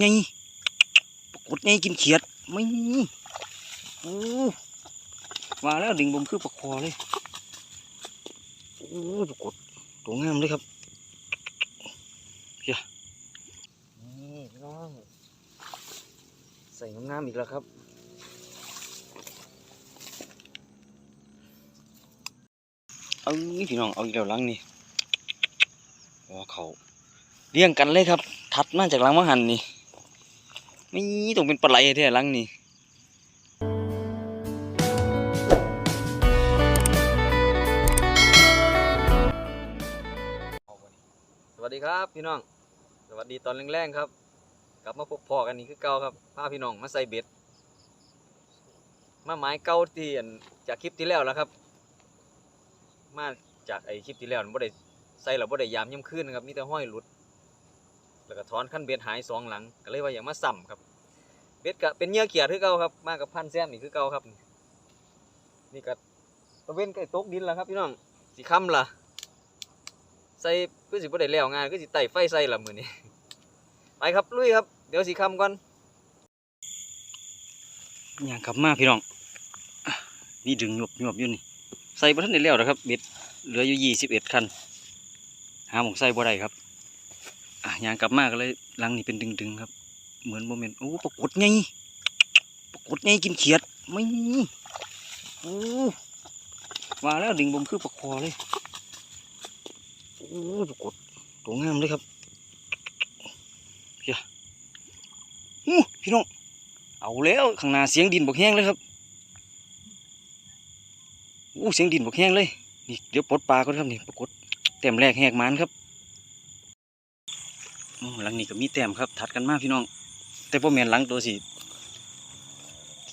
ไงปรากฏไงกินเขียดไม่โอ้มาแล้วดึงบมคือปลาคอเลยโอ้ปรากฏตัวงามเลยครับเฮียนี่พี่น้องใส่งามๆอีกแล้วครับเอานี่พี่น้องเอาอีกแล้วหลังนี่โอ้เขาเลี้ยงกันเลยครับถัดมาจากหลังมหันนี่ ไม่ต้องเป็นปลาไหลแท้หลังนี่สวัสดีครับพี่น้อง สวัสดีตอนแรงๆครับ กลับมาพบพอกันนี่คือเก่าครับพาพี่น้องมาใส่เบ็ด มาไม้เก่าที่อันจากคลิปที่แล้วแล้วครับ มาจากไอคลิปที่แล้วบ่ได้ใส่แล้วบ่ได้ยามย่ำคืนนะครับมีแต่ห้อยหลุด แล้วก็ถอนขั้นเบ็ดหายสองหลัง ก็เลยว่าอย่างมาซ้ำครับ เบ็ดก็เป็นเหยื่อเขียดคือเก่าครับ มากับพันแซมนี่คือเก่าครับ นี่ก็ตะเว้นใกล้ตกดินแล้วครับพี่น้องสิค่ำล่ะ ใส่คือสิบ่ได้แล้วงานคือสิไต่ไฟใส่ละมือนี้ไปครับลุยครับ เดี๋ยวสิค่ำก่อนย่างกลับมาพี่น้องนี่ดึงหยบหยบอยู่นี่ใส่บ่ทันได้แล้วนะครับเบ็ดเหลืออยู่ยี่สิบเอ็ดคันหาหมองใส่บ่ได้ครับ ยางกลับมากเลยลังนี่เป็นดึงๆครับ เหมือนโมเมนต์โอ้ปรากฏไงปรากฏไงกินเขียดไม่โอ้มาแล้วดึงบมคือปลาคอเลยโอ้ปรากฏตัวงามเลยครับเฮียพี่น้องเอาแล้วข้างหน้าเสียงดินบกแห้งเลยครับอู้เสียงดินบกแห้งเลยนี่เดี๋ยวปลดปลาก่อนครับนี่ปรากฏแต้มแรกแหกมันครับ หลังนี้ก็มีแต้มครับ ถัดกันมากพี่น้อง แต่พ่อแม่นหลังตัวสิ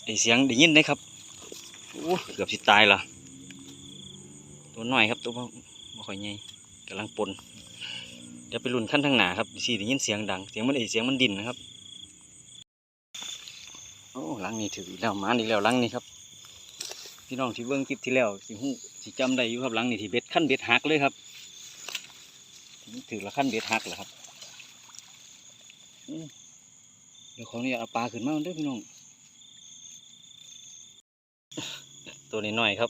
ไอเสียงได้ยินได้ครับโอ้เกือบสิตายละตัวหน้อยครับตัวบ่บ่ค่อยใหญ่กำลังปนเดี๋ยวไปลุ้นขั้นทางหนาครับสิได้ยินเสียงดัง เสียงมันไอเสียงมันดินนะครับโอ้หลังนี้ถืออีกแล้วหมาอีกแล้วหลังนี้ครับ พี่น้องที่เบิ้องคลิปที่แล้วสิหูสิจำได้อยู่ครับหลังนี่ที่เบ็ดขั้นเบ็ดหักเลยครับถือละขั้นเบ็ดหักเหรอครับ เดี๋ยวขออนุญาตเอาปลาขึ้นมาเด้อพี่น้อง ตัวนี้หน่อยครับ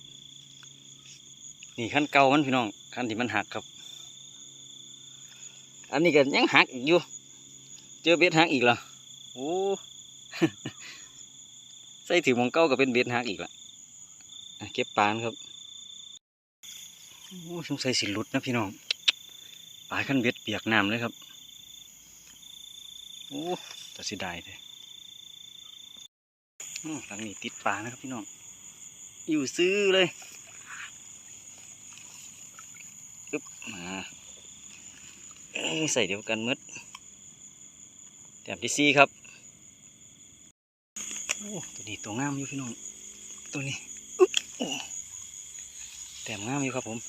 นี่ขั้นเก่ามันพี่น้องขั้นที่มันหักครับ อันนี้ก็ยังหักอีกอยู่ เจอเบ็ดหักอีกเหรอโอ้ ใส่ถือมองเก้าก็เป็นเบ็ดหักอีกละเก็บปลานครับโอ้สงสัยสิลุดนะพี่น้องปลาขั้นเบ็ดเปียกน้ำเลยครับ โอ้ตัดสิได้เลยหลังนี้ติดปลานะครับพี่น้อง อยู่ซื้อเลยปึ๊บมาใส่เดียวกันมืดแต้มที่สี่ครับโอ้ตัวนี้ตัวงามอยู่พี่น้อง ตัวนี้แต้มงามอยู่ครับผม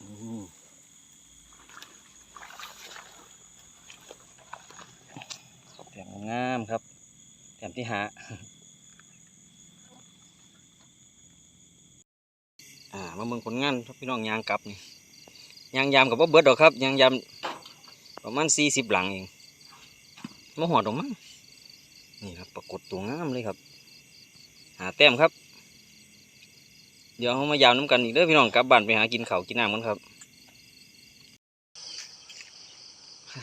อืมแต้มงามครับ แต้มที่หาอ่ามาเมืองผลงานพี่น้องยางกลับนี่ยางยามกับว่าเบิดดอกครับยางยามประมาณสี่สิบหลังเองมาหอดออกมั้งนี่ครับปรากฏตัวงามเลยครับ หาแต้มครับ เดี๋ยวเขามายามน้ำกันอีกเด้อพี่น้องกลับบ้านไปหากินเขากินน้ำกันครับ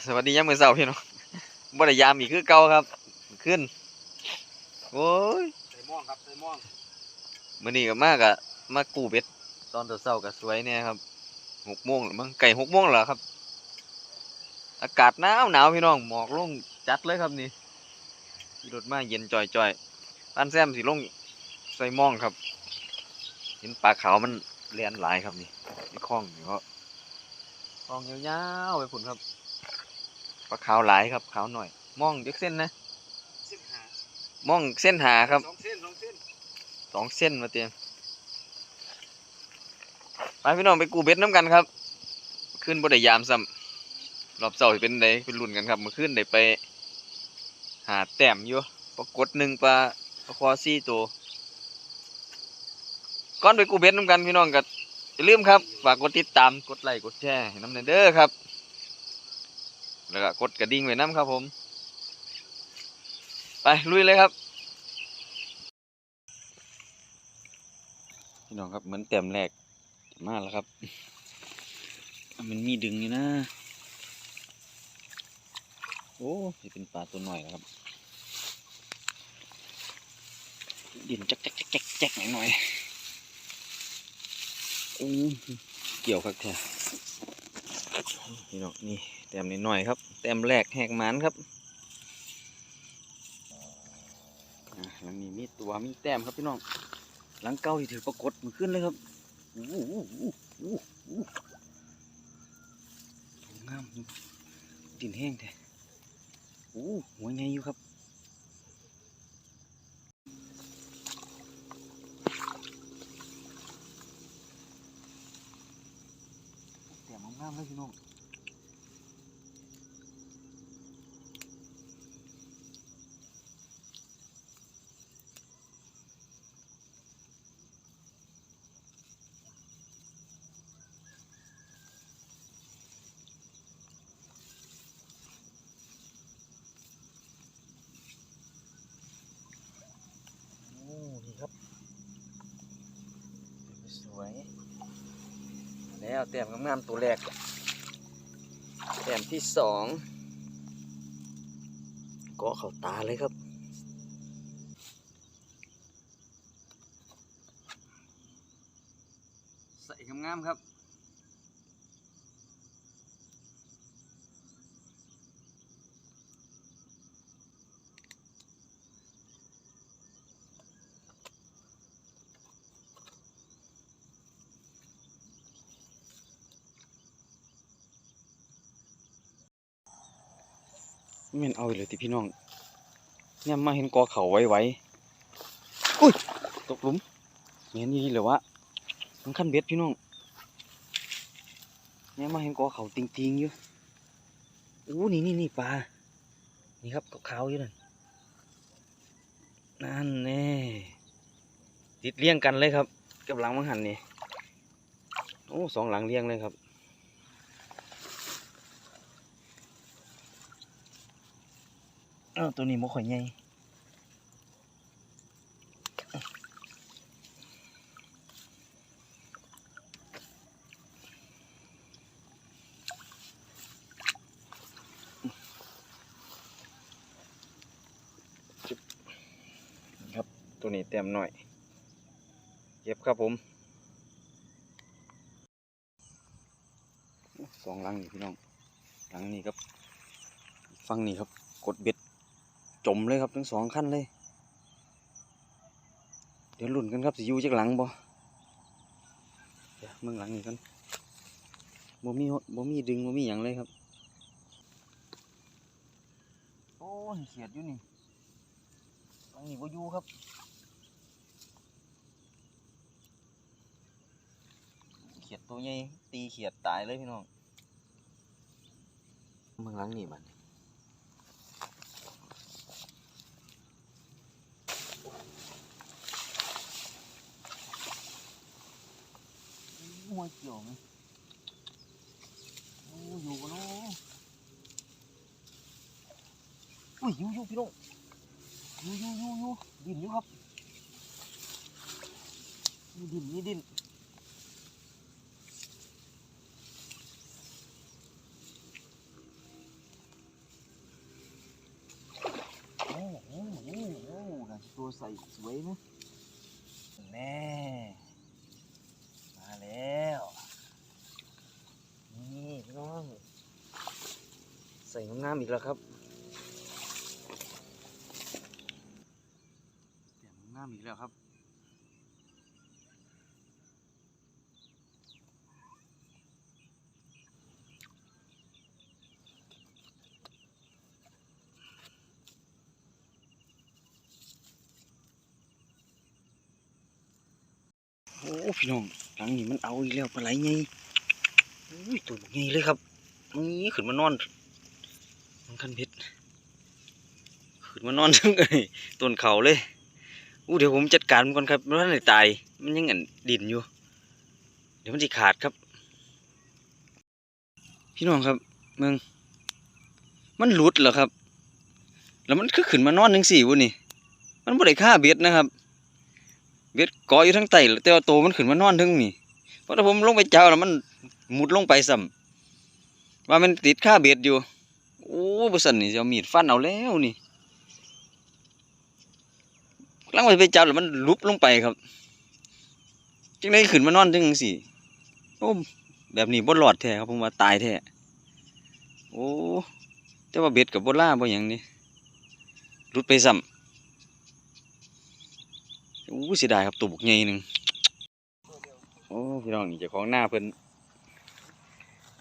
สวัสดียามมือเช้าพี่น้องบ่ได้ยามอีกคือเก่าครับ ขึ้น โอ้ยใส่ม่วงครับใส่ม่วงมื้อนี้ก็มากอะมากู้เบ็ดตอนเช้าๆก็สวยแน่ครับหกโมงแล้วมั้งไก่หกโมงแล้วครับ อากาศหนาวหนาวพี่น้องหมอกลงจัดเลยครับนี่ขี่รถมาเย็นจ่อยๆป้านแซมสิลงใส่หมองครับ เห็นปลาขาวมันเลียนหลายครับนี่นี่คลองนี่ก็คลองยาวๆไปพุ่นครับปลาขาวหลายครับขาวหน่อยหมองเด็กเส้นนะสิบหาห มองเส้นหาครับสองเส้นสองเส้นสองเส้นมาเตรียมไปพี่น้องไปกูเบ็ดน้ำกันครับ ขึ้นบ่ได้ยามซ้ำรอบเสาร์สิเป็นไดเป็นรุ่นกันครับเมื่อคืนได้ไปหหาแต้มอยู่ปรากฏหนึ่งปลาปลาคอซี่ตัวก่อนไปกูเบ็ดน้ำกันพี่น้องก็อย่าลืมครับฝากกดติดตามกดไลค์กดแชร์ให้น้ำเนเด้อครับ แล้วก็กดกระดิ่งไว้น้ำครับผม ไปลุยเลยครับพี่น้องครับเหมือนแต้มแรกมากแล้วครับ มันมีดึงอยู่นะ โอ้ยเป็นปลาตัวหน่อยนะครับดินจักจักจักจักจักหน่อยหน่อยๆอู้เกี่ยวครับแท้พี่น้องนี่แต้มนิดหน่อยครับ แต้มแรกแหกมันครับอะ หลังนี้มีตัวมีแต้มครับพี่น้อง หลังเก้าที่ถือปรากฏมันขึ้นเลยครับอู้อู้อู้อู้อู้งามดินแห้งแท้อู้หัวใหญ่อยู่ครับแต้มงามเลยพี่น้อง วยแล้วแต้มงามๆตัวแรกแต้มที่สองก็เข่าตาเลยครับ ใส่งามๆครับ แม่นเอาเลยที่พี่น้องเนี่ยมาเห็นกอเขาไว้ไว้อุ้ยตกหลุมเห็นยี่เหรือวะมันขั้นเบ็ดพี่น้องเนี่ยมาเห็นกอเขาติงติงๆอยู่อู้นี่นี่นี่ปลานี่ครับก็เขาอยู่นั่นนั่นแน่ติดเลี้ยงกันเลยครับกับหลังมังหันนี่โอ้สองหลังเลี้ยงเลยครับ อ้าวตัวนี้บ่ข่อยใหญ่จึ๊บครับตัวนี้เต็มหน่อย เก็บครับผมสองลังนี่พี่น้องลังนี้ครับ ฟังนี่ครับ กดเบ็ด จมเลยครับทั้งสองขั้นเลย เดี๋ยวลุ่นกันครับสิยูจากหลังบ่เดี๋ยวมืองหลังนี่กันบ่มีบ่มีดึงบ่มีหยังเลยครับ โอ้เขียดอยู่นี่หลังนี้บ่อยู่ครับเขียดตัวใหญ่ตีเขียดตายเลยพี่น้องเมืองหลังนี่มัน หัวเกี่ยวไหมโอ้อยู่กันเนาะอุ้ยอยู่อยู่พี่น้องอยู่อยู่อยู่อยู่ดินอยู่ครับมีดินมีดินโอ้โอ้โอ้โอ้น่ะตัวใส่สวยนะแน่ มาแล้ว นี่พี่น้อง ใส่ งามอีกแล้วครับเสียงงามอีกแล้วครับโอ้พี่น้องหลังนี้มันเอาอีกแล้วปลาไหลไงอุ้ยตัวบักไงเลยครับนี่ขึ้นมานอน มันคันเพชรขึ้นมานอนทั้งไอ้ต้นเขาเลยอู้เดี๋ยวผมจัดการมันก่อนครับเพราะท่านได้ตาย มันยังอันดินอยู่ เดี๋ยวมันจะขาดครับ พี่น้องครับมึงมันหลุดเหรอครับ แล้วมันคือขึ้นมานอนทั้งสี่วุนี่ มันบ่ได้ฆ่าเบ็ดนะครับ เบ็ดเกาะอยู่ทั้งไตแต่ว่าโตมันขึ้นมานอนทั้งนี่เพราะถ้าผมลงไปเจ้าแล้วมันมุดลงไปซ้ำว่ามันติดค่าเบ็ดอยู่ โอ้บสันนี่จะเอามีดฟันเอาแล้วนี่กำลังไปจับแล้วมันลุบลงไปครับจังได้ขึ้นมานอนจังสี่โอ้แบบนี้บ่รอดแท้ครับผมว่าตายแท้โอ้แต่ว่าเบ็ดกับบ่ล่าบ่หยังนี่รุดไปซ้ำโอ้เสียดายครับตัวบุกใหญ่หนึ่งโอ้พี่น้องนี่เจ้าของหน้าเพิ่น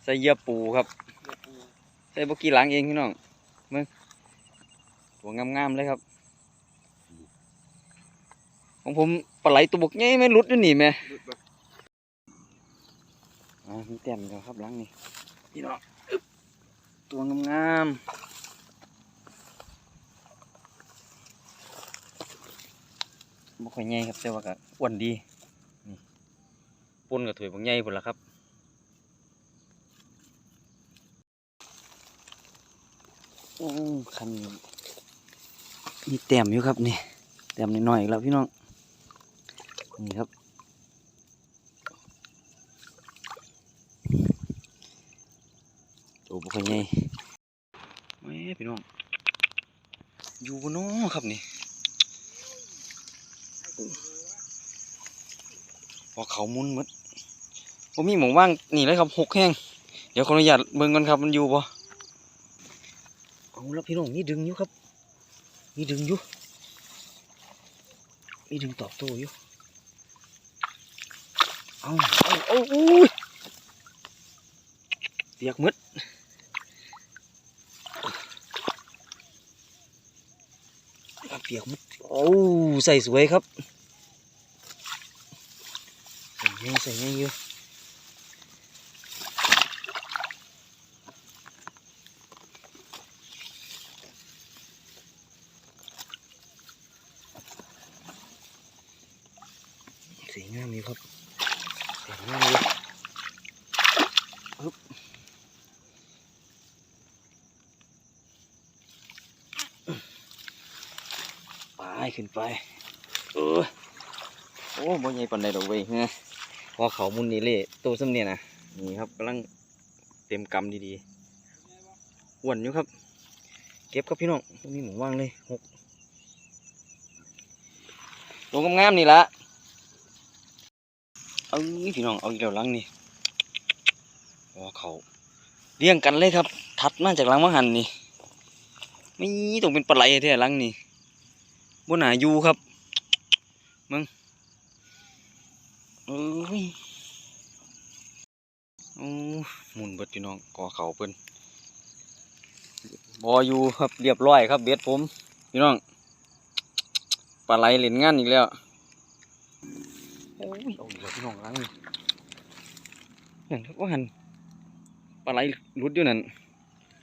ใส่เยื่อปูครับ ใส่บกี้หลังเองพี่น้องมึงตัวงามๆเลยครับ ของผมปลาไหลตัวบกใหญ่แม่หลุดอยู่นี่แม่อ่ามีแต้มแล้วครับหลังนี่พี่น้องตัวงามๆบ่ค่อยใหญ่ครับแต่ว่าก็อ้วนดีนี่ปนกับถวยบกใหญ่พุ่นละครับ โอ้คันมีแต้มอยู่ครับนี่แต้มน้อยๆอีกแล้วพี่น้องนี่ครับโอ้บุคคลใหญ่แม่พี่น้องอยู่บนน้อครับนี่พอเขามุนหมดผมมีหมองว่างนี่เลยครับหกแห้งเดี๋ยวขออนุญาตเบิ่งก่อนครับมันอยู่ปะ เอาแล้วพี่น้องมีดึงอยู่ครับมีดึงอยู่มีดึงตอบโต้อยู่เอาเอาเอาอุ้ยเปียกมืดเปียกมืดโอ้ใส่สวยครับใส่ไงใส่ไงอยู่ สีงามอยู่ครับสีงามอยู่ปึ๊บ ไปเออโอ้บ่ใหญ่ปานใดดอกเว้ยฮ้ยพอเขามุนนี่เละตัวซ้ำเนี่ยนะนี่ครับกำลังเต็มกำดีๆอ้วนอยู่ครับ เก็บครับพี่น้องตรงนี้หมูว่างเลยหกลงงามๆนี่ละเอาพี่น้องเอาอีกแล้วลังนี่โอ้เขาเลี้ยงกันเลยครับถัดมาจากลังมหันนี่ไม่ต้องเป็นปลาไหลแท้ลังนี่ บนหนาอยู่ครับมึงเอ้ยโอ้หมุนเบิดพี่น้องก่อเขาเพิ่นบออยู่ครับเรียบร้อยครับเบ็ดผมพี่น้องปลาไหลเล่นงานอีกแล้วโอ้ยเอาอีกแล้วพี่น้องล้างนี่นั่นครับว่าหันปลาไหลหลุดอยู่นั่น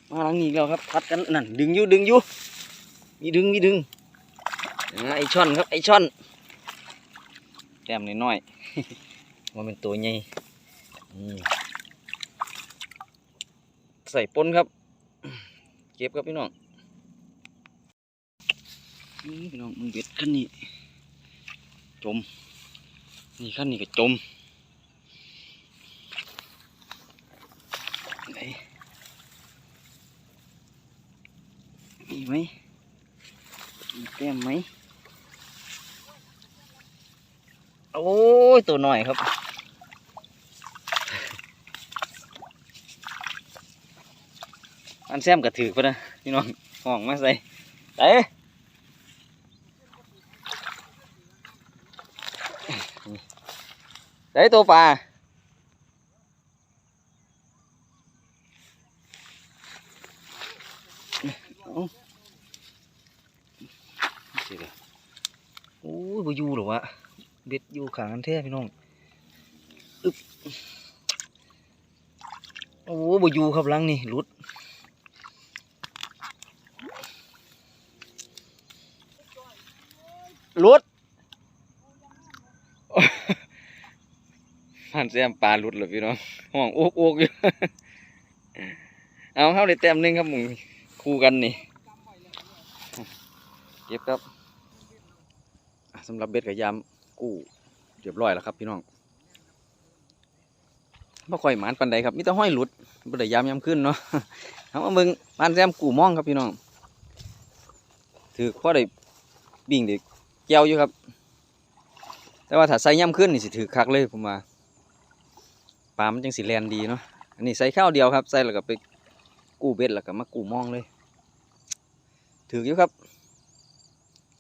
มาล้างนี่อีกแล้วครับพัดกันนั่นดึงอยู่ดึงอยู่มีดึงมีดึง ไอช่อนครับไอช่อนแต้มน้อยๆมันเป็นตัวใหญ่ใส่ปนครับ เก็บครับพี่น้องพี่น้องมึงเบ็ดขั้นนี้จม นี่ขั้นนี้ก็จมไหนมีไหมมีแต้มไหม โอ้ยตัวหน่อยครับ อันแซมกระถือปะนะพี่น้องห้องมาใส่เต้เต้ตัวปลาเอาสิเด้อโอ้ยบ่อยู่หรอวะ เบ็ดอยู่ขางกันแท้พี่น้องอึ๊บโอ้โหบ่อยู่ครับลังนี่หลุดหลุดพันแซมปลาหลุดเลยพี่น้องห้องโอกโอกอยู่เอาเข้าได้แต้มนึงครับมึงคู่กันนี่เก็บครับสำหรับเบ็ดกับยาม กู้เรียบร้อยแล้วครับพี่น้องบ่ค่อยหมานปันใดครับมีแต่ห้อยหลุดบ่ได้ยามยามขึ้นเนาะเอามาเบิ่งปานแซมกู้มองครับพี่น้อง ถือพอได้บิ่งได้แก้วอยู่ครับ แต่ว่าถ้าใส่ย่ำขึ้นนี่สิถือคักเลยผมว่าปลามันจังสิแลนดีเนาะ อันนี้ใส่ข้าวเดียวครับ ใส่แล้วก็ไปกู้เบ็ดแล้วก็มากู้มองเลย ถืออยู่ครับ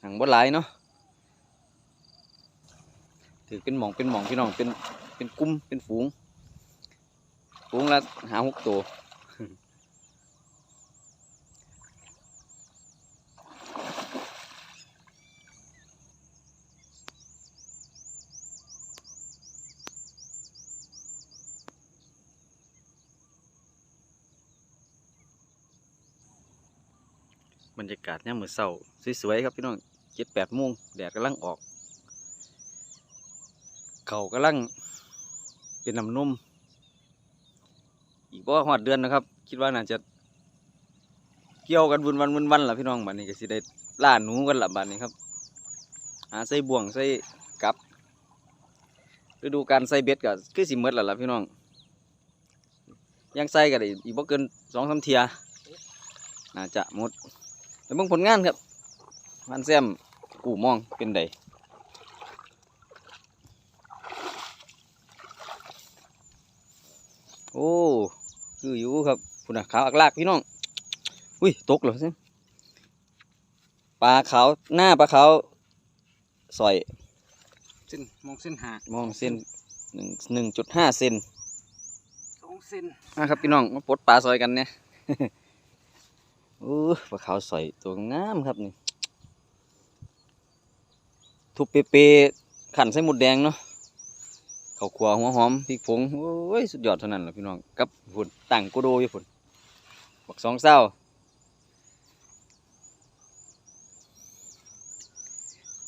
หังบ่หลายเนาะ ถือเป็นหมองเป็นหมองพี่น้องเป็นเป็นกลุ่มเป็นฝูง ฝูงละหาหกตัวบรรยากาศเนี่ยามมือเศร้าสวยๆครับพี่น้องเจ็ดแปดโมงแดดกำลังออก เขากำลังเป็นน้ำนมอีกบ่หอดเดือนนะครับ คิดว่าน่าจะ เกี่ยวกันวนวันวนวันล่ะพี่น้องบัดนี้ก็สิได้ล่าหนูกันละบัดนี้ครับหาใส่บ่วงใส่กับฤดูการใส่เบ็ดก็คือสิหมดล้วล่ะพี่น้องยังใส่ก็ได้อีกบ่เกินสองสามเทียน่าจะหมดแต่เบิ่งผลงานครับมันแซมกูมองเป็นได โอ้คืออยู่ครับพุ่นน่ะขาวอักลากพี่น้องอุ้ยตกเหรอซิปลาขาวหน้าปลาขาวสอยเส้นมองเส้นหามองเส้นหนึ่งหนึ่งจุดห้าเซนสองเส้นนะครับพี่น้องมาปลดปลาซอยกันเนี่ยโอ้ปลาขาวสอยตัวงามครับนี่ทุบเปๆขันใส่หมุดแดงเนาะ ข้าวขัวหัวหอมพริกผงโอ้ยสุดยอดเท่านั้นแหละพี่น้องกับฝุ่นตั้งโกโดอยู่ฝุ่นบักสองเศร้า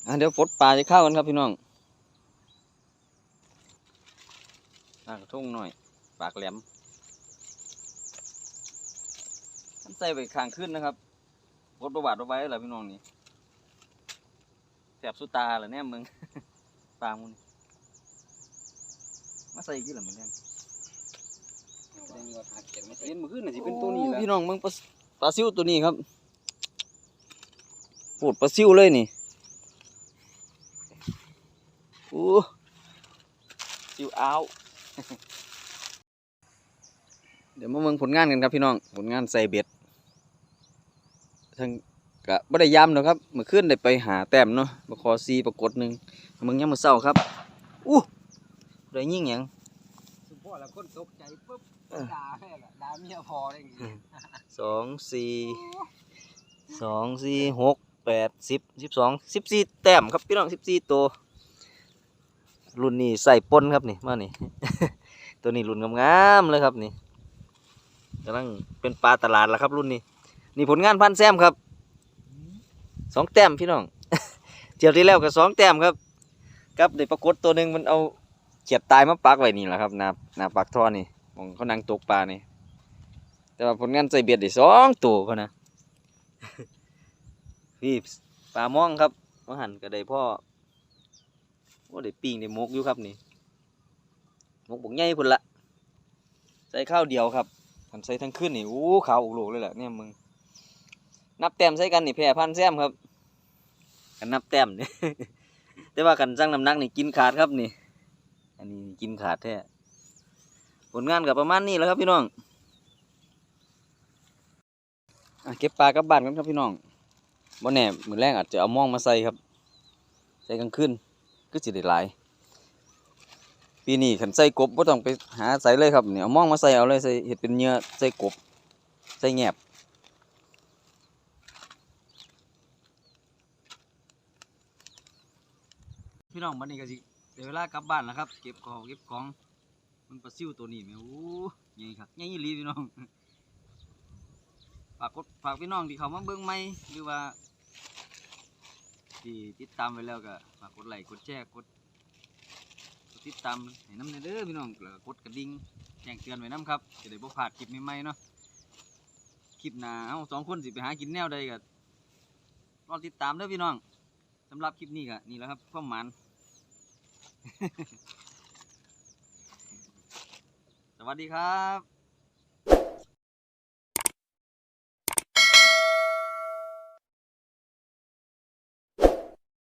อะเดี๋ยวฟดปลาจะเข้ากันครับพี่น้องตั้งกทุ่งหน่อย ปากแหลมท่านใส่ไปข้างขึ้นนะครับฟดประวัติเอาไว้แหละพี่น้องนี่แสบสุดตาเหรอเนี่ยมึงปลามุน มาใส่กี่หล่ะมึงเนี่ยแสดงว่าหาเขียนไม่เห็นมือขึ้นน่ะสิเป็นตัวนี้แหละพี่น้องมึงปลาปลาซิวตัวนี้ครับปวดปลาซิวเลยนี่โอ้ซิวอ้าวเดี๋ยวมาเมืองผลงานกันครับพี่น้องผลงานใส่เบ็ดทั้งกะบ่ได้ย้ำหรอกครับเมื่อคืนได้ไปหาแต้มเนาะบคอซีปรากฏหนึ่งมึงยังมือเศร้าครับอู้ ได้ยิ่งหยังสุพ่อละคนตกใจปุ๊บเออด่าแม่ละด่าเมียพอได้ไงสองสี่สองสี่หกแปดสิบสิบสองสิบสี่แต้มครับพี่น้องสิบสี่ตัวรุ่นนี้ใส่ปนครับนี่มานี่ ตัวนี้รุ่นงามๆเลยครับนี่กำลังเป็นปลาตลาดแล้วครับ รุ่นนี้ นี่ผลงานพันแซมครับสองแต้มพี่น้องเจียวที่แล้วก็สองแต้มครับ ครับได้ปรากฏตัวหนึ่งมันเอา เขียดตายมาปักไว้นี่แหละครับนาหนาปักท่อนี่มองเขานั่งตกปลานี่ แต่ว่าผลงานใส่เบียดได้สองตัวเขานะพี่ปลามองครับว่าหันก็ได้พ่อว่าได้ปิงได้มกอยู่ครับนี่มกบกใหญ่พุ่นละใส่ข้าวเดียวครับทันใส่ทั้งขึ้นนี่โอ้ขาวอุกโลกเลยแหละเนี่ยมึงนับแต้มใส่กันนี่แพ้พันแซมครับกันนับแต้มเนี่ยแต่ว่ากันจ้างน้ำหนักนี่กินขาดครับนี่ อันนี้กินขาดแท้ผลงานกับประมาณนี้แล้วครับพี่น้องอเก็บปลากลับบ้านกันครับพี่น้องบ่แน่มือแรกอาจจะเอาม่องมาใส่ครับ ใส่กลางคืนก็สิได้หลายปีนี้ขันใส่กบบ่ต้องไปหาใส่เลยครับเนี่ยเอาม่องมาใส่เอาเลยใส่เห็ดเป็นเหยื่อใส่กบใส่แงบพี่น้องวันนี้ก็สิ ดี๋ยวเวลากลับบ้านแล้วครับ เก็บของเก็บของ มันปลาซิวตัวนี้แม่โอ้ใหญ่ครับใหญ่อีหลีพี่น้อง ฝากกดฝากพี่น้องที่เขามาเบิ่งใหม่หรือว่าที่ติดตามไว้แล้วก็ฝากกดไลค์กดแชร์กดติดตามให้น้ำเด้อพี่น้องแล้วกดกระดิ่งแจ้งเตือนไว้น้ำครับจะได้บ่พลาดคลิปใหม่ๆเนาะคลิปหน้าเฮาสองคนสิไปหากินแนวใดก็รอติดตามเด้อพี่น้องสำหรับคลิปนี้ก็นี่แหละครับความหมาน สวัสดีครับ